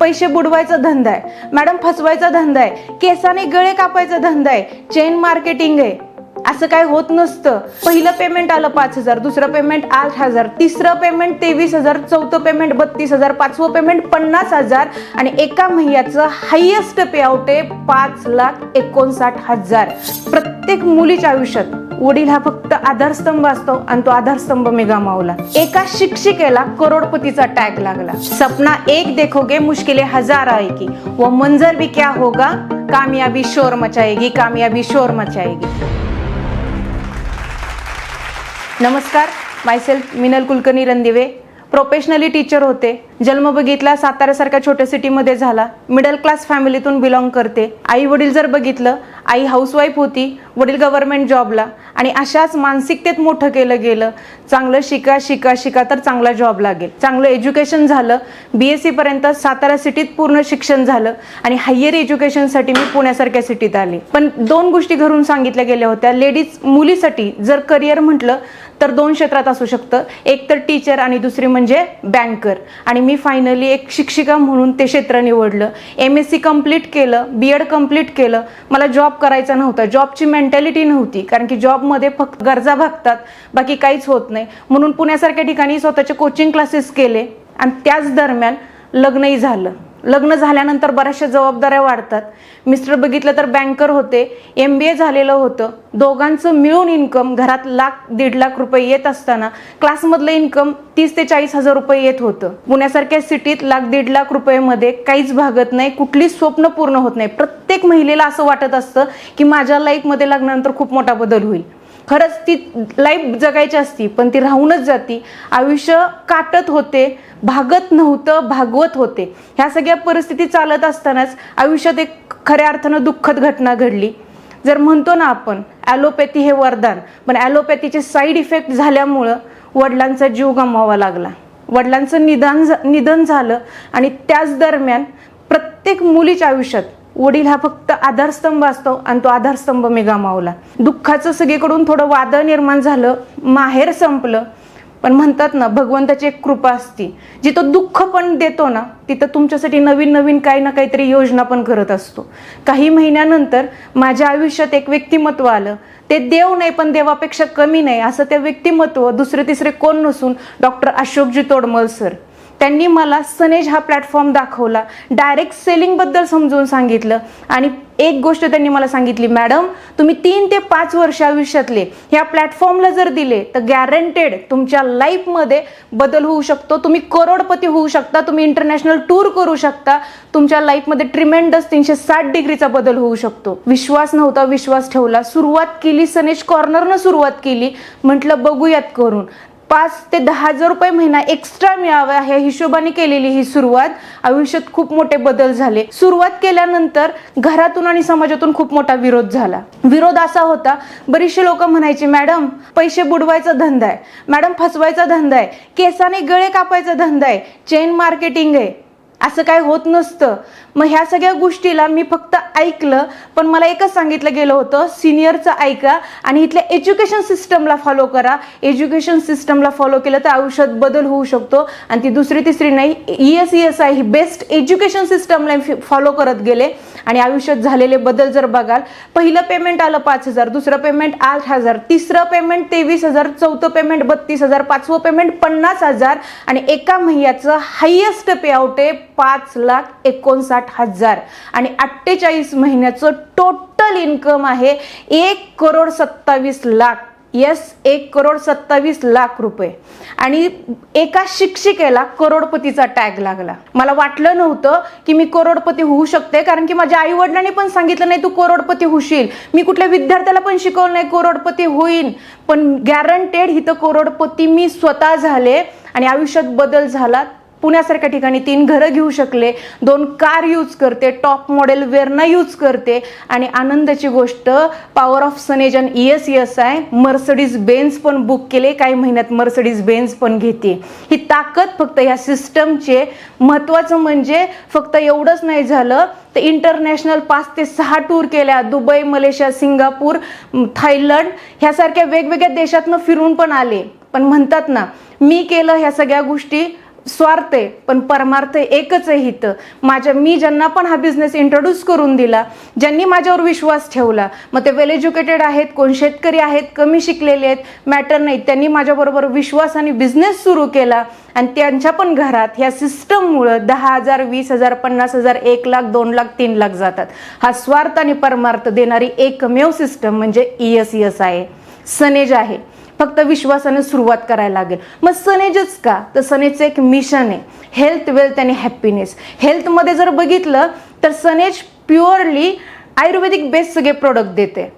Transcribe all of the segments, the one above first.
पैसे बुडवायचा धंदा आहे. मॅडम फसवायचा धंदा आहे. केसाने गळे कापायचा धंदा आहे. चेन मार्केटिंग आहे. असं काय होत नसतं. पहिलं पेमेंट आलं पाच हजार दुसरं पेमेंट आठ हजार तिसरं पेमेंट तेवीस हजार चौथं पेमेंट बत्तीस हजार पाचवं पेमेंट पन्नास हजार आणि एका महिन्याचं हायेस्ट पे आउट आहे पाच लाख एकोणसाठ हजार. प्रत्येक मुलीच्या आयुष्यात वडील हा फक्त आधारस्तंभ असतो आणि तो आधारस्तंभ मी गमावला एका शिक्षिकेला करोडपतीचा टॅग लागला. सपना एक देखोगे मुश्किले हजार आएगी वो मंजर भी क्या होगा? कामयाबी शोर मचाएगी कामयाबी शोर मचाएगी. नमस्कार myself Minal Kulkarni Randive. Professionally teacher होते. जन्म बघितला साताऱ्यासारख्या छोट्या सिटीमध्ये झाला. मिडल क्लास फॅमिलीतून बिलॉंग करते. आई वडील जर बघितलं आई हाऊसवाईफ होती वडील गव्हर्नमेंट जॉबला आणि अशाच मानसिकतेत मोठं केलं गेलं. चांगलं शिका शिका शिका तर चांगला जॉब लागेल. चांगलं एज्युकेशन झालं. बी एस सीपर्यंत सातारा सिटीत पूर्ण शिक्षण झालं. आणि हायर एज्युकेशनसाठी मी पुण्यासारख्या सिटीत आले. पण दोन गोष्टी घरून सांगितल्या गेल्या होत्या. लेडीज मुलीसाठी जर करिअर म्हटलं तर दोन क्षेत्रात असू शकतं. एक तर टीचर आणि दुसरी म्हणजे बँकर आणि मी फायनली एक शिक्षिका म्हणून ते क्षेत्र निवडलं. एम एस सी कंप्लीट केलं. बी एड कंप्लीट केलं. मला जॉब करायचा नव्हता. जॉबची मेंटॅलिटी नव्हती. कारण की जॉबमध्ये फक्त गरजा भागतात बाकी काहीच होत नाही. म्हणून पुण्यासारख्या ठिकाणी स्वतःचे कोचिंग क्लासेस केले आणि त्याच दरम्यान लग्नही झालं. लग्न झाल्यानंतर बऱ्याचशा जबाबदाऱ्या वाढतात. मिस्टर बघितलं तर बँकर होते एम बी ए झालेलं होतं. दोघांचं मिळून इन्कम घरात लाख दीड लाख रुपये येत असताना क्लासमधलं इन्कम तीस ते चाळीस हजार रुपये येत होतं. पुण्यासारख्या सिटीत लाख दीड लाख रुपयेमध्ये काहीच भागत नाही कुठलीच स्वप्न पूर्ण होत नाही. प्रत्येक महिलेला असं वाटत असतं की माझ्या लाईफमध्ये लग्नानंतर खूप मोठा बदल होईल. खरंच ती लाईफ जगायची असती पण ती राहूनच जाती. आयुष्य काटत होते भागत नव्हतं भागवत होते. ह्या सगळ्या परिस्थिती चालत असतानाच आयुष्यात एक खऱ्या अर्थानं दुःखद घटना घडली. जर म्हणतो ना आपण ॲलोपॅथी हे वरदान पण ॲलोपॅथीचे साईड इफेक्ट झाल्यामुळं वडिलांचा जीव गमवावा लागला. वडिलांचं निदान झ- निधन झालं आणि त्याच दरम्यान प्रत्येक मुलीच्या आयुष्यात वडील हा फक्त आधारस्तंभ असतो आणि तो आधारस्तंभ मी गमावला. दुःखाचं सगळीकडून थोडं वादळ निर्माण झालं माहेर संपलं. पण म्हणतात ना भगवंताची एक कृपा असती. जिथं दुःख पण देतो ना तिथं तुमच्यासाठी नवीन नवीन काही ना काहीतरी योजना पण करत असतो. काही महिन्यानंतर माझ्या आयुष्यात एक व्यक्तिमत्व आलं. ते देव नाही पण देवापेक्षा कमी नाही असं ते व्यक्तिमत्व दुसरे तिसरे कोण नसून डॉक्टर अशोकजी तोडमल सर. त्यांनी मला सनेज हा प्लॅटफॉर्म दाखवला. डायरेक्ट सेलिंगबद्दल समजून सांगितलं. आणि एक गोष्ट त्यांनी मला सांगितली मॅडम तुम्ही तीन ते पाच वर्ष आयुष्यातले ह्या प्लॅटफॉर्मला जर दिले तर गॅरंटेड तुमच्या लाईफमध्ये बदल होऊ शकतो. तुम्ही करोडपती होऊ शकता. तुम्ही इंटरनॅशनल टूर करू शकता. तुमच्या लाईफमध्ये ट्रिमेंडस तीनशे साठ डिग्रीचा बदल होऊ शकतो. विश्वास नव्हता विश्वास ठेवला. सुरुवात केली सनेश कॉर्नरनं सुरुवात केली. म्हटलं बघूयात करून. पाच ते दहा हजार रुपये महिना एक्स्ट्रा मिळावा ह्या हिशोबाने केलेली ही सुरुवात आयुष्यात खूप मोठे बदल झाले. सुरुवात केल्यानंतर घरातून आणि समाजातून खूप मोठा विरोध झाला. विरोध असा होता बरीचशी लोक म्हणायचे मॅडम पैसे बुडवायचा धंदा आहे. मॅडम फसवायचा धंदा आहे. केसाने गळे कापायचा धंदा आहे. चेन मार्केटिंग आहे. असं काय होत नसतं. मग ह्या सगळ्या गोष्टीला मी फक्त ऐकलं पण मला एकच सांगितलं गेलं होतं सिनियरचं ऐका आणि इथल्या एज्युकेशन सिस्टमला फॉलो करा. एज्युकेशन सिस्टमला फॉलो केलं तर आयुष्यात बदल होऊ शकतो आणि ती दुसरी तिसरी नाही. E S E S I he best education सिस्टमला फॉलो करत गेले. आणि आयुष्यात झालेले बदल जर बघाल पहिलं पेमेंट आलं पाच हजार दुसरं पेमेंट आठ हजार तिसरं पेमेंट तेवीस हजार चौथं पेमेंट बत्तीस हजार पाचवं पेमेंट पन्नास हजार आणि एका महिन्याचं हायेस्ट पे आउट आहे पाच लाख एकोणसाठ हजार. आणि अठ्ठेचाळीस महिन्याचं टोटल इन्कम आहे एक करोड सत्तावीस लाख. येस एक करोड सत्तावीस लाख रुपये. आणि एका शिक्षिकेला करोडपतीचा टॅग लागला. मला वाटलं नव्हतं की मी करोडपती होऊ शकते कारण की माझ्या आई वडिलांनी पण सांगितलं नाही तू करोडपती होशील. मी कुठल्या विद्यार्थ्याला पण शिकवलं नाही करोडपती होईन. पण गॅरंटेड इथं करोडपती मी स्वतः झाले आणि आयुष्यात बदल झाला पुण्यासारख्या ठिकाणी तीन घरं घेऊ शकले दोन कार यूज करते टॉप मॉडेल वेरणा यूज करते. आणि आनंदाची गोष्ट पॉवर ऑफ सनेजन ई एस एस आहे मर्सडीज बेन्स पण बुक केले काही महिन्यात मर्सडीज बेन्स पण घेते. ही ताकद फक्त ह्या सिस्टमचे महत्त्वाचं म्हणजे फक्त एवढंच नाही झालं तर इंटरनॅशनल पाच ते सहा टूर केल्या दुबई मलेशिया सिंगापूर थायलंड ह्यासारख्या वेगवेगळ्या देशातनं फिरून पण आले. पण म्हणतात ना मी केलं ह्या सगळ्या गोष्टी स्वार्थ आहे पण परमार्थ एकच आहे हित. माझ्या मी ज्यांना पण हा बिझनेस इंट्रोड्यूस करून दिला ज्यांनी माझ्यावर विश्वास ठेवला मग ते वेल एज्युकेटेड आहेत कोण शेतकरी आहेत कमी शिकलेले आहेत मॅटर नाही. त्यांनी माझ्याबरोबर विश्वास आणि बिझनेस सुरू केला आणि त्यांच्या पण घरात ह्या सिस्टममुळं दहा हजार वीस हजार पन्नास हजार एक लाख दोन लाख तीन लाख जातात. हा स्वार्थ आणि परमार्थ देणारी एकमेव सिस्टम म्हणजे ई एस ई एस आहे. सनेज आहे. फक्त विश्वासाने सुरुवात करायला लागेल. मग सनेजच का? तर सनेजचं एक मिशन आहे. हेल्थ वेल्थ आणि हॅपीनेस हेल्थमध्ये जर बघितलं तर सनेज प्युअरली आयुर्वेदिक बेस सगळे प्रोडक्ट देते.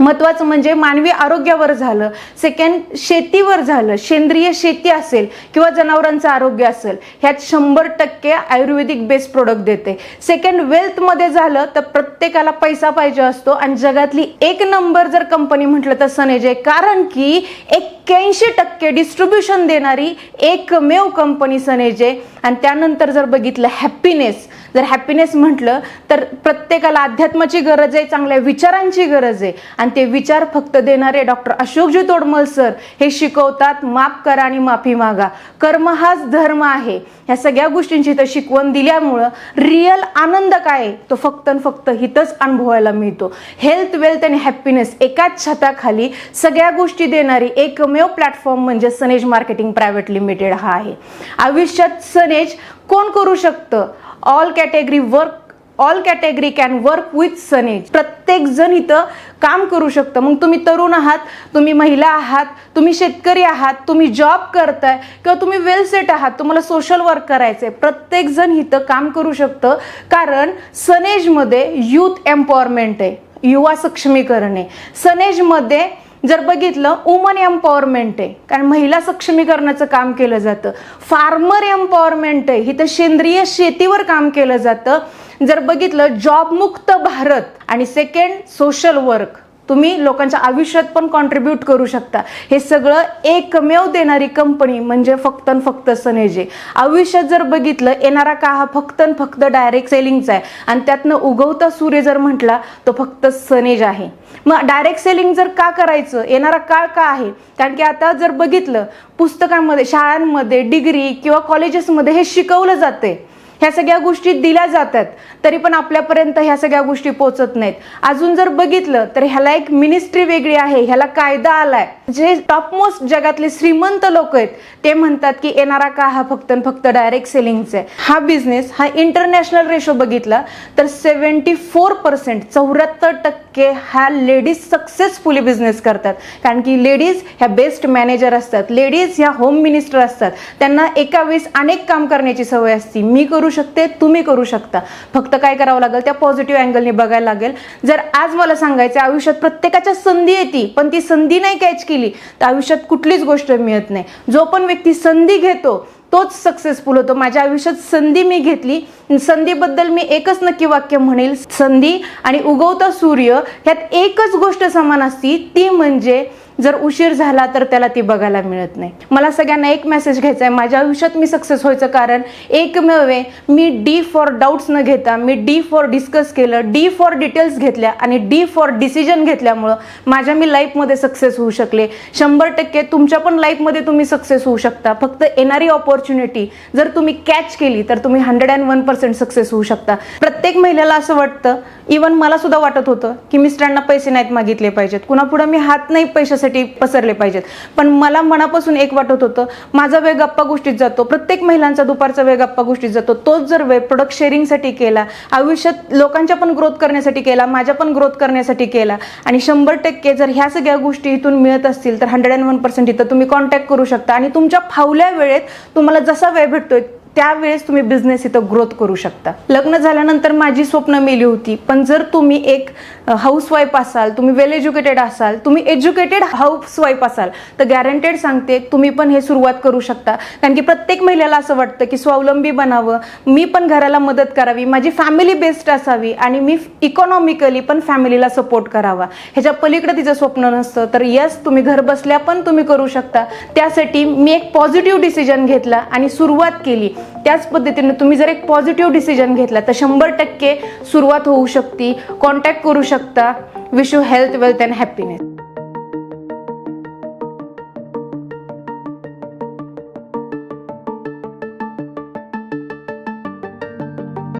महत्वाचं म्हणजे मानवी आरोग्यावर झालं. सेकंड शेतीवर झालं. सेंद्रिय शेती असेल किंवा जनावरांचं आरोग्य असेल ह्यात शंभर टक्के आयुर्वेदिक बेस प्रोडक्ट देते. सेकंड वेल्थमध्ये झालं तर प्रत्येकाला पैसा पाहिजे असतो आणि जगातली एक नंबर जर कंपनी म्हटलं तर सनेज आहे कारण की एक्क्याऐंशी टक्के डिस्ट्रीब्युशन देणारी एकमेव कंपनी सनेज आहे आणि त्यानंतर जर बघितलं हॅपीनेस जर हॅपीनेस म्हटलं तर प्रत्येकाला अध्यात्माची गरज आहे चांगल्या विचारांची गरज आहे. आणि ते विचार फक्त देणारे डॉक्टर अशोकजी तोडमल सर हे शिकवतात माफ करा आणि माफी मागा. कर्म हाच धर्म आहे. ह्या सगळ्या गोष्टींची इथं शिकवण दिल्यामुळं रिअल आनंद काय तो फक्त आणि फक्त हिथंच अनुभवायला मिळतो. हेल्थ वेल्थ आणि हॅपीनेस एकाच छताखाली सगळ्या गोष्टी देणारी एकमेव प्लॅटफॉर्म म्हणजे सनेज मार्केटिंग प्रायव्हेट लिमिटेड हा आहे. आयुष्यात सनेज कोण करू शकतं? All category work all category can work with सनेज प्रत्येक जण इथं काम करू शकतं. मग तुम्ही तरुण आहात तुम्ही महिला आहात तुम्ही शेतकरी आहात तुम्ही जॉब करताय किंवा तुम्ही वेल सेट आहात तुम्हाला सोशल वर्क करायचंय. प्रत्येक जण इथं काम करू शकतं. कारण सनेजमध्ये युथ एम्पॉवरमेंट आहे. युवा सक्षमीकरण आहे. सनेजमध्ये जर बघितलं वुमन एम्पॉवरमेंट आहे. कारण महिला सक्षमीकरणाचं काम केलं जातं. फार्मर एम्पॉवरमेंट आहे. इथं सेंद्रिय शेतीवर काम केलं जातं. जर बघितलं जॉबमुक्त भारत आणि सेकंड सोशल वर्क तुम्ही लोकांच्या आयुष्यात पण कॉन्ट्रीब्यूट करू शकता. हे सगळं एकमेव देणारी कंपनी म्हणजे फक्त आणि फक्त सनेजे. आयुष्यात जर बघितलं येणारा का हा फक्त आणि फक्त डायरेक्ट सेलिंगचा आहे. आणि त्यातनं उगवता सूर्य जर म्हटला तो फक्त सनेज आहे. मग डायरेक्ट सेलिंग जर का करायचं येणारा काळ का आहे? कारण की आता जर बघितलं पुस्तकांमध्ये शाळांमध्ये डिग्री किंवा कॉलेजेसमध्ये हे शिकवलं जाते ह्या सगळ्या गोष्टी दिल्या जातात तरी पण आपल्यापर्यंत ह्या सगळ्या गोष्टी पोचत नाहीत. अजून जर बघितलं तर ह्याला एक मिनिस्ट्री वेगळी आहे ह्याला कायदा आलाय. जे टॉपमोस्ट जगातले श्रीमंत लोक आहेत ते म्हणतात की येणारा का हा फक्त फक्त डायरेक्ट सेलिंगचा आहे. हा बिझनेस हा इंटरनॅशनल रेशो बघितला तर सेव्हन्टी फोर पर्सेंट चौऱ्याहत्तर टक्के हा लेडीज सक्सेसफुली बिझनेस करतात. कारण की लेडीज ह्या बेस्ट मॅनेजर असतात. लेडीज ह्या होम मिनिस्टर असतात. त्यांना एका वेळेस अनेक काम करण्याची सवय असते. मी करू शकते तुम्ही करू शकता. फक्त काय करावं लागेल? त्या पॉझिटिव्ह अँगलने बघायला लागेल. जर आज मला सांगायचं आयुष्यात प्रत्येकाच्या संधी येते पण ती संधी नाही कॅच केली तर आयुष्यात कुठलीच गोष्ट मिळत नाही. जो पण व्यक्ती संधी घेतो तोच सक्सेसफुल होतो. माझ्या आयुष्यात संधी मी घेतली. संधीबद्दल मी एकच नक्की वाक्य म्हणेल. संधी आणि उगवता सूर्य ह्यात एकच गोष्ट समान असती. ती म्हणजे जर उशीर झाला तर त्याला ती बघायला मिळत नाही. मला सगळ्यांना एक मेसेज घ्यायचा आहे. माझ्या आयुष्यात मी सक्सेस व्हायचं कारण एकमेव आहे मी डी फॉर डाऊट्स न घेता मी डी फॉर डिस्कस केलं डी फॉर डिटेल्स घेतल्या आणि डी फॉर डिसिजन घेतल्यामुळं माझ्या मी लाईफमध्ये सक्सेस होऊ शकले. शंभर टक्के तुमच्या पण लाईफमध्ये तुम्ही सक्सेस होऊ शकता. फक्त येणारी ऑपॉर्च्युनिटी जर तुम्ही कॅच केली तर तुम्ही hundred and one percent success होऊ शकता. प्रत्येक महिलेला असं वाटतं इवन मला सुद्धा वाटत होतं की मिस्टरांना पैसे नाहीत मागितले पाहिजेत. कुणापुढं मी हात नाही पैशासाठी पसरले पाहिजेत. पण मला मनापासून एक वाटत होतं माझा वेळ गप्पा गोष्टीत जातो. प्रत्येक महिलांचा दुपारचा वेळ गप्पा गोष्टीत जातो. तोच जर वेळ प्रोडक्ट शेअरिंगसाठी केला आयुष्यात लोकांच्या पण ग्रोथ करण्यासाठी केला माझ्या पण ग्रोथ करण्यासाठी केला आणि शंभर टक्के जर ह्या सगळ्या गोष्टी इथून मिळत असतील तर हंड्रेड अँड वन पर्सेंट इथं तुम्ही कॉन्टॅक्ट करू शकता. आणि तुमच्या फावल्या वेळेत तुम्हाला जसा वेळ भेटतोय त्यावेळेस तुम्ही बिझनेस इथं ग्रोथ करू शकता. लग्न झाल्यानंतर माझी स्वप्न मेली होती पण जर तुम्ही एक हाऊसवाईफ असाल तुम्ही वेल एज्युकेटेड असाल तुम्ही एज्युकेटेड हाऊसवाईफ असाल तर गॅरंटेड सांगते तुम्ही पण हे सुरुवात करू शकता. कारण की प्रत्येक महिलेला असं वाटतं की स्वावलंबी बनावं मी पण घराला मदत करावी माझी फॅमिली बेस्ड असावी आणि मी इकॉनॉमिकली पण फॅमिलीला सपोर्ट करावा. ह्याच्या पलीकडे तिचं स्वप्न नसतं तर यस तुम्ही घर बसल्या पण तुम्ही करू शकता. त्यासाठी मी एक पॉझिटिव्ह डिसिजन घेतला आणि सुरुवात केली. त्याच पद्धतीनं तुम्ही जर एक पॉझिटिव्ह डिसिजन घेतला तर शंभर टक्के सुरुवात होऊ शकते. कॉन्टॅक्ट करू शकता. Wish you health wealth and happiness